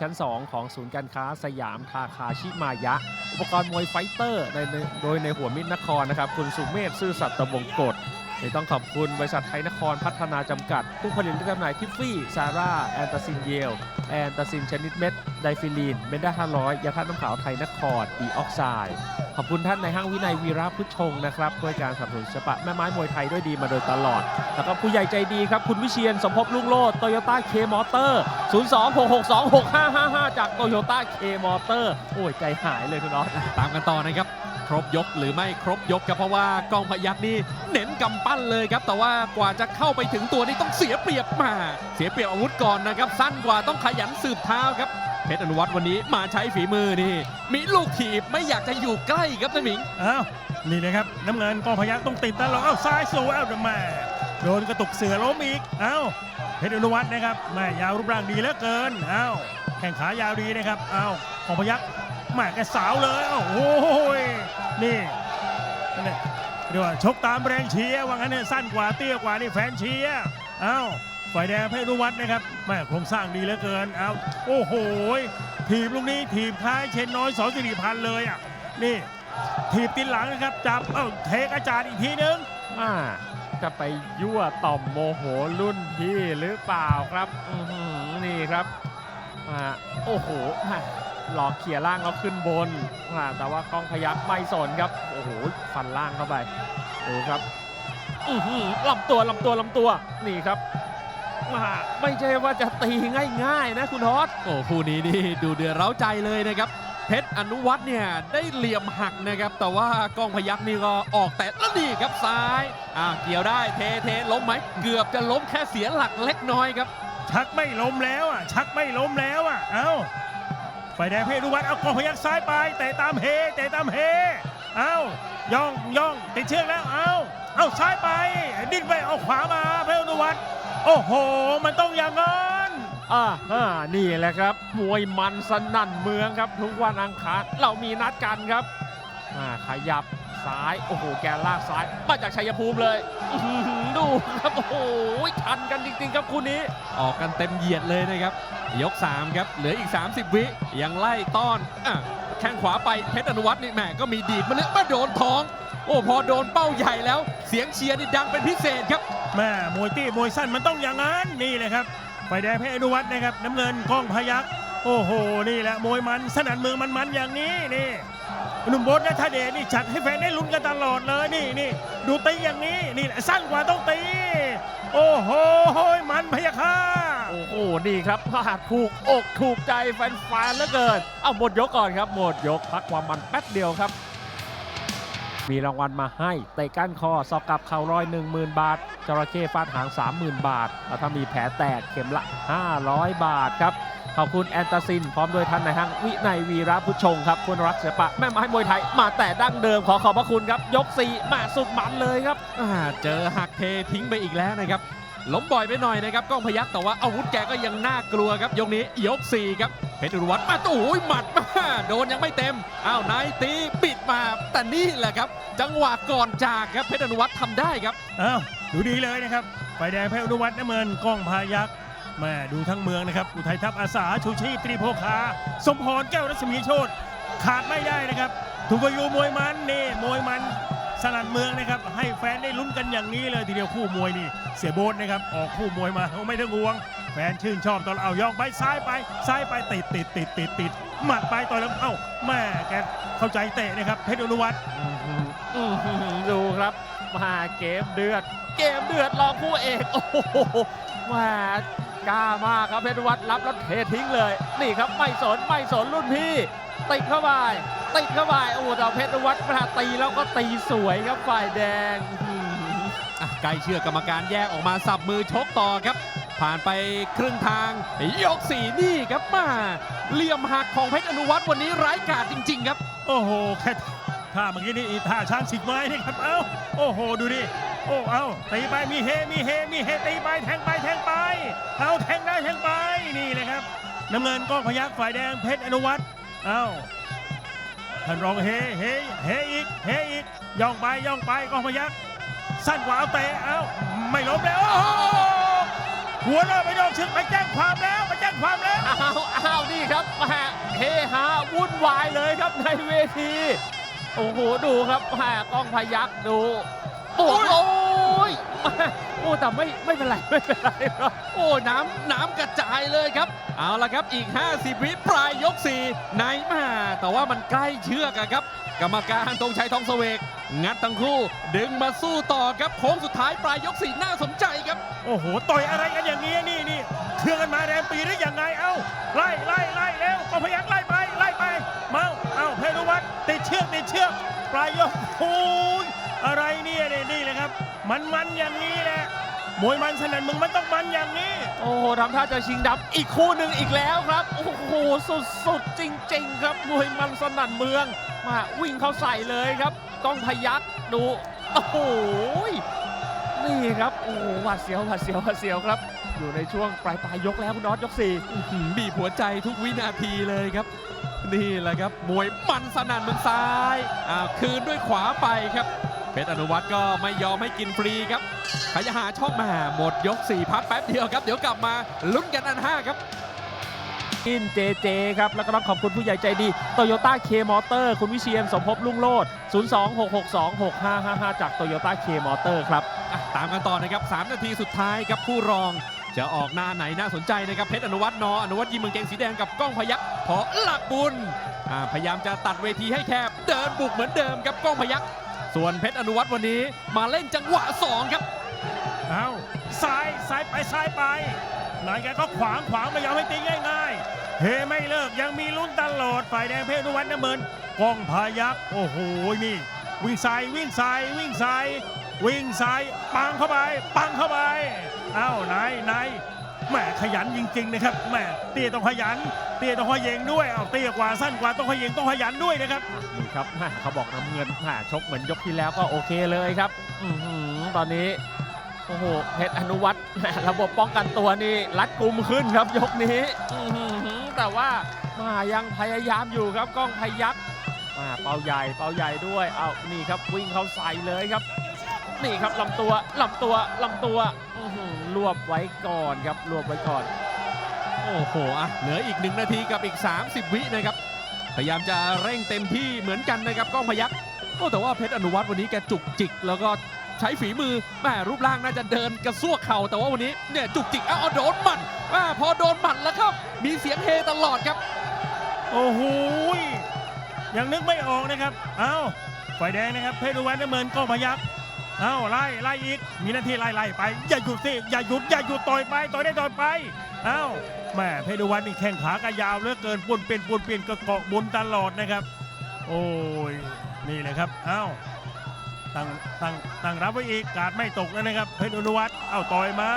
ชั้น 2 ของศูนย์การค้าสยามทาคาชิมายะ อุปกรณ์มวยไฟเตอร์โดยในหัวมิตรนครนะครับ คุณสุเมธซื่อสัตย์ตะบงกฎ นี่ต้องขอบคุณบริษัทไทยนครพัฒนาจำกัด ผู้ผลิตและจำหน่ายทิฟฟี่ ซาร่า แอนตาซินเยล แอนตาซินชนิดเม็ด ไดฟิลีนเบนด้า500ยยาธาตุน้ำขาวไทยนครดีออกไซด์ขอบคุณท่านในห้างวินัยวีระพุทธชงนะครับด้วยการสนับสนุนศิลปะแม่ไม้มวยไทยด้วยดีมาโดยตลอด แล้วก็ผู้ใหญ่ใจดีครับ คุณวิเชียนสมภพลุงโลดโตโยต้าเคมอเตอร์ 026626555 จากโตโยต้าเคมอเตอร์โอ้ยใจหายเลยคุณน้องตามกันต่อนะครับ ครบยกหรือไม่ครบยกครับเพราะว่ากองพยักนี่เน้นกำปั้นเลยครับ แต่ว่ากว่าจะเข้าไปถึงตัวนี่ต้องเสียเปรียบมา เสียเปรียบอาวุธก่อนนะครับ สั้นกว่าต้องขยันสืบเท้าครับเพชรอนุวัฒน์วันนี้มาใช้ฝีมือนี่ มีลูกถีบไม่อยากจะอยู่ใกล้ครับท่านหมิงอ้าวนี่นะครับน้ำเงินกองพยักต้องติดตลอดอ้าวซ้ายสู่เอ้าแม่โดนกระตุกเสือล้มอีกอ้าวเพชรอนุวัฒน์นะครับแม่ยาวรูปร่างดีเหลือเกินอ้าวแข่งขายาวดีนะครับอ้าวกองพยักแม่แกสาวเลยโอ้โห นี่นั่นแหละเรียกว่าชกตามแรงเชียร์ว่างั้นเนี่ยสั้นกว่าเตี้ยกว่านี่แฟนเชียร์เอ้าฝ่ายแดงเพชรนุวัฒน์นะครับแม่โครงสร้างดีเหลือเกินเอ้าโอ้โหทีมลูกนี้ทีมคล้ายเชนน้อยสอสิริพันธ์เลยอะนี่ถีบตินหลังนะครับจับเอ้าเทกอาจารย์อีกทีนึงอ่าจะไปยั่วต่อมโมโหรุ่นพี่หรือเปล่าครับอืนี่ครับอ่าโอ้โห หลอกเขี่ยล่างแล้วขึ้นบนอ่าแต่ว่ากล้องพยักไม่สนครับ โอ้โห ฟันล่างเข้าไป ดูครับอื้อหือลำตัวลำตัวลำตัว นี่ครับอ่าไม่ใช่ว่าจะตีง่ายๆนะคุณฮอตโอ้คู่นี้นี่ดูเดือดเร้าใจเลยนะครับ เพชรอนุวัฒน์เนี่ยได้เหลี่ยมหักนะครับ แต่ว่ากองพยักนี่ก็ออกแต่แล้วนี่ครับซ้ายอ่าเกี่ยวได้เทเทล้มไหมเกือบจะล้มแค่เสียหลักเล็กน้อยครับ ชักไม่ล้มแล้วอะชักไม่ล้มแล้วอะ เอ้า ฝ่ายแดงเพชรอนุวัฒน์เอากองพยักซ้ายไปแต่ตามเฮแต่ตามเฮเอ้าย่องย่องติดเชือกแล้วเอ้าเอาซ้ายไปดิ้นไปเอาขวามาเพชรอนุวัฒน์โอ้โห มันต้องอย่างนั้นอ่าอ่านี่แหละครับมวยมันสนั่นเมืองครับ ทุกวันอังคารเรามีนัดกันครับอ่าขยับซ้าย โอ้โห แกลากซ้าย มาจากชัยภูมิเลย ดูครับโอ้โหทันกันจริงๆครับคู่นี้ ออกกันเต็มเหยียดเลยนะครับ ยก 3 ครับ เหลืออีก 30 วิยังไล่ต้อนอะแข้งขวาไปเพชรอนุวัฒน์นี่แหมก็มีดีดมาเลือกมาโดนท้อง โอ้พอโดนเป้าใหญ่แล้ว เสียงเชียร์นี่ดังเป็นพิเศษครับแม่มวยตี้มวยสั้นมันต้องอย่างนั้นนี่เลยครับฝ่ายแดงเพชรอนุวัฒน์นะครับน้ำเงินกล้องพยักโอ้โหนี่แหละมวยมันสนั่นเมืองมันมันๆอย่างนี้นี่ หนุ่มโบดและทาเดชนี่จัดให้แฟนได้ลุ้นกันตลอดเลยนี่นี่ดูตีอย่างนี้นี่แหละสั้นกว่าต้องตี โอ้โหมันพยักค่าโอ้โหนี่ครับพลาดถูกอกถูกใจแฟนๆเหลือเกินเอาหมดยกก่อนครับ หมดยกพักความมันแป๊บเดียวครับ มีรางวัลมาให้เตะก้านคอสอบกับเข่าร้อย10,000บาท จระเข้ฟาดหาง30,000บาทแล้วถ้ามีแผลแตกเข็มละ500บาทครับ ขอบคุณแอนตาซิน พร้อมโดยท่านในายห้างวินัยวีระพุทธชงครับคุณรักศิลปะแม่ไม้มวยไทย มาแต่ดั้งเดิมขอขอบพระคุณครับ ยก4มาสุดมันเลยครับอ่าเจอหักเททิ้งไปอีกแล้วนะครับล้มบ่อยไปหน่อยนะครับก้องพยักแต่ว่าอาวุธแกก็ยังน่ากลัวครับยกนี้ยก4ครับเพชรอนุวัฒน์มาโอ้ยหมัดมาโดนยังไม่เต็มอ้าวนายตีปิดมาแต่นี่แหละครับ จังหวะก่อนจากครับเพชรอนุวัฒน์ทำได้ครับอ้าวดูดีเลยนะครับฝ่ายแดงเพชรอนุวัฒน์น้ำเงินกล้องพายักษ์ แม่ดูทั้งเมืองนะครับ อุทัยทัพอาสาชูชีพตรีโภคา สมพรแก้วรัศมีโชตขาดไม่ได้นะครับถูกยูมวยมันนี่มวยมันสนั่นเมืองนะครับ ให้แฟนได้ลุ้นกันอย่างนี้เลยทีเดียวคู่มวยนี่เสียโบทนะครับ ออกคู่มวยมาไม่ต้องห่วง แฟนชื่นชอบตอนเอาย่องไปซ้ายไป ซ้ายไปติดติดติดติดติดหมัดไปต่อยแล้วเอ้าแม่แกเข้าใจเตะนะครับเพชรอนุวัฒน์ดูครับมาเกมเดือด เกมเดือดรองคู่เอกโอ้โหมา กล้ามากครับเพชรวัตรรับแล้วเททิ้งเลย นี่ครับไม่สนไม่สนรุ่นพี่ ติดเข้าไปติดเข้าไปโอ้โหแต่เพชรวัตรมาตีแล้วก็ตีสวยครับฝ่ายแดงอื้อหืออะใกล้เชื่อกรรมการแยกออกมาสับมือชกต่อครับ ผ่านไปครึ่งทางยกสี่นี่ครับมาเหลี่ยมหักของเพชรอนุวัฒน์วันนี้ร้ายกาจจริง ๆ ครับ โอ้โหแค่ท่าเมื่อกี้นี่อีท่าช้างสิกไม้นี่ครับเอ้าโอ้โหดูดิโอ้เอ้าตีไปมีเฮมีเฮมีเฮตีไปแทงไปแทงไป เอาแทงได้แทงไปนี่เลยครับน้ำเงินก้องพยักฝ่ายแดงเพชรอนุวัฒน์เอ้าท่านรองเฮเฮเฮอีกเฮอีกย่องไปย่องไปก้องพยักสั้นกว่าเอาเตะเอ้าไม่ล้มแล้วหัวเราไปโดนชึกไปแจ้งความแล้วไปแจ้งความเร็วอ้าวอ้าวนี่ครับแหมเฮฮาวุ่นวายเลยครับในเวทีโอ้โหดูครับแหมกล้องพยักดูโอ้โห ยแหม่โอ้แต่ไม่ไม่เป็นไรไม่เป็นไรครับโอ้น้ำน้ำกระจายเลยครับ เอาละครับอีก 50 วิปลายยก 4 ในมาแต่ว่ามันใกล้เชือกอะครับ กรรมการตรงชัยทองเสวก งัดทั้งคู่ดึงมาสู้ต่อครับโค้งสุดท้ายปลายยก 4 น่าสนใจครับ โอ้โห ต่อยอะไรกันอย่างนี้นี่นี่เครื่องกันมาแรมปีได้ยังไงเอ้าไล่ไล่ไล่เร็วก็พยักไล่ไปไล่ไปเมาเอ้าเพนุวัฒน์ติดเชือกติดเชือกปลายยกโอ้ มันมันอย่างนี้แหละมวยมันสนั่นมึงมันต้องมันอย่างนี้ โอ้โหทำท่าจะชิงดับอีกคู่หนึ่งอีกแล้วครับ โอ้โห สุดๆ จริง ๆ ครับมวยมันสนั่นเมือง มาวิ่งเข้าใส่เลยครับกล้องพยักดู โอ้โห นี่ครับ โอ้โหหวาดเสียวหวาดเสียวหวาดเสียวครับ อยู่ในช่วงปลายปลายๆยกแล้วคุณน็อตยกสี่อื้อหือบีบหัวใจทุกวินาทีเลยครับ นี่แหละครับ มวยมันสนั่นเมืองซ้ายอ้าวคืนด้วยขวาไปครับ เพชรอนุวัฒน์ก็ไม่ยอมให้กินฟรีครับขยหาช่องมาหมดยก 4 พักแป๊บเดียวครับ เดี๋ยวกลับมาลุ้นกันอันห้าครับกินเจเจครับ แล้วก็ต้องขอบคุณผู้ใหญ่ใจดีโตโยต้าเคมอเตอร์คุณวิเชียนสมภพลุ่งโลด 026626555 จากโตโยต้าเคมอเตอร์ครับอะตามกันต่อนะครับ 3 นาทีสุดท้ายครับผู้รองจะออกหน้าไหนน่าสนใจนะครับเพชรอนุวัฒน์นออนุวัฒน์ยิมเมืองเกงสีแดงกับก้องพยักพอหลักบุญอ่าพยายามจะตัดเวทีให้แคบ เดินบุกเหมือนเดิมครับก้องพยัก ส่วนเพชรอนุวัฒน์วันนี้มาเล่นจังหวะ2ครับเอ้าซ้ายซ้ายไปซ้ายไปนายแกก็ขวางขวางไม่ยอมให้ตีง่ายๆเฮไม่เลิกยังมีลุ้นตลอดฝ่ายแดงเพชรอนุวัฒน์น้ำเมินกองพายักโอ้โหนี่ วิ่งซ้ายวิ่งซ้ายวิ่งซ้ายวิ่งซ้ายปังเข้าไป ปังเข้าไปเอ้านายนาย แหมขยันจริงๆนะครับแหมเตี้ยต้องขยัน เตี้ยต้องขยเยงด้วยเอาเตี้ยกว่าสั้นกว่าต้องขยเยงต้องขยันด้วยนะครับนี่ครับแม่เขาบอกน้ำเงินแม่ชกเหมือนยกที่แล้วก็โอเคเลยครับอืตอนนี้โอ้โหเพชรอนุวัฒน์ระบบป้องกันตัวนี่รัดกุมขึ้นครับยกนี้อื้อหือแต่ว่ามายังพยายามอยู่ครับกล้องพยักมาเป้าใหญ่เป้าใหญ่ด้วยเอานี่ครับวิ่งเข้าใส่เลยครับ นี่ครับลำตัวลำตัวลำตัว รวบไว้ก่อนครับรวบไว้ก่อน โอ้โหอะเหลืออีก1นาทีกับอีก 30 วินะครับ พยายามจะเร่งเต็มที่เหมือนกันนะครับก้องพยักโอ้แต่ว่าเพชรอนุวัฒน์วันนี้แกจุกจิก แล้วก็ใช้ฝีมือแม่รูปร่างน่าจะเดินกระซวกเข่าแต่ว่าวันนี้เนี่ยจุกจิกเอาเอาโดนหมัดแม่พอโดนหมัดแล้วครับ มีเสียงเฮตลอดครับ โอ้โหยยังนึกไม่ออกนะครับ เอ้าฝ่ายแดงนะครับ เพชรอุวันน้ำเมินก้องพยัก เอ้าไล่ไล่อีก มีหน้าที่ไล่ไล่ไป อย่าหยุดสิ อย่าหยุด อย่าหยุดต่อยไป ต่อยได้ต่อยไป เอ้าแม่เพชรวันนี่แข้งขากระยาวเหลือเกินปวนเปลี่ยนปวนเปลี่ยนกระเกาะบนตลอดนะครับ โอ้ย นี่เลยครับ เอ้าตั้งตั้งตั้งรับไว้อีก การไม่ตกแล้วนะครับ เพชรอุวัฒน์เอ้าต่อยมา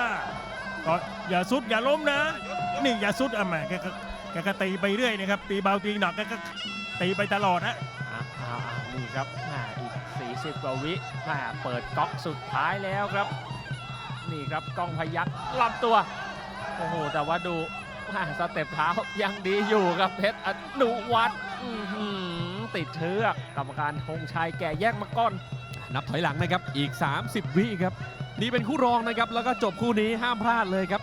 ต่อยอย่าสุดอย่าล้มนะ นี่อย่าสุดอะแม่แกก็แกก็ตีไปเรื่อยนะครับ ตีเบาตีหนักแกก็ตีไปตลอดนะ นี่ครับอ่าอีก 40 กว่าวิอ่าเปิดก๊อกสุดท้ายแล้วครับ นี่ครับกล้องพยักลำตัว โอ้โห แต่ว่าดูอ่าสเต็ปเท้ายังดีอยู่ครับเพชรอนุวัฒน์ติดเชือกกรรมการธงชัยแก่แยกมาก่อน นับถอยหลังนะครับ อีก 30 วิครับ นี่เป็นคู่รองนะครับ แล้วก็จบคู่นี้ห้ามพลาดเลยครับ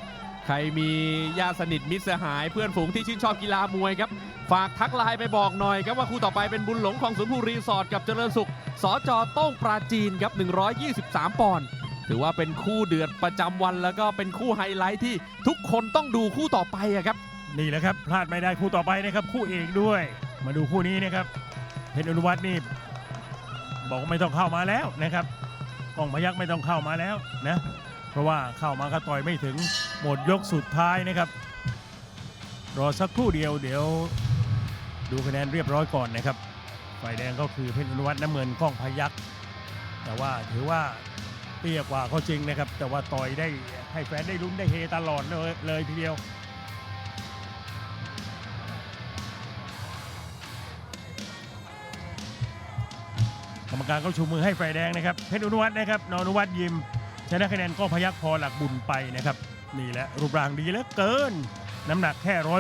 รมีญาติสนิทมิตรสหายเพื่อนฝูงที่ชื่นชอบกีฬามวยครับ ฝากทักไลน์ไปบอกหน่อยครับว่าคู่ต่อไปเป็นบุญหลงของสวนภูรีสอร์ทกับเจริญสุขสจโต้งปราจีนครับ 123 ปอนด์ถือว่าเป็นคู่เดือดประจำวันแล้วก็เป็นคู่ไฮไลท์ที่ทุกคนต้องดูคู่ต่อไปอะครับ นี่แหละครับ พลาดไม่ได้คู่ต่อไปนะครับ คู่เอกด้วย มาดูคู่นี้นะครับเพชรอนุวัฒน์นี่บอกไม่ต้องเข้ามาแล้วนะครับกองพยักไม่ต้องเข้ามาแล้วนะ เพราะว่าเข้ามาก็ต่อยไม่ถึงหมดยกสุดท้ายนะครับ รอสักครู่เดียวเดี๋ยว ดูคะแนนเรียบร้อยก่อนนะครับฝ่ายแดงก็คือเพชรอนุวัฒน์น้ำเงินกล้องพยักแต่ว่าถือว่าเตี้ยกว่าเขาจริงนะครับ แต่ว่าต่อยได้ให้แฟนได้ลุ้นได้เฮตลอดเลยเลยทีเดียวกรรมการก็ชูมือให้ฝ่ายแดงนะครับเพชรอนุวัฒน์นะครับนอนุวัฒน์ยิม ชนะคะแนนก้องพยักพอหลักบุญไปนะครับนี่แหละรูปร่างดีเหลือเกิน น้ำหนักแค่ร้อย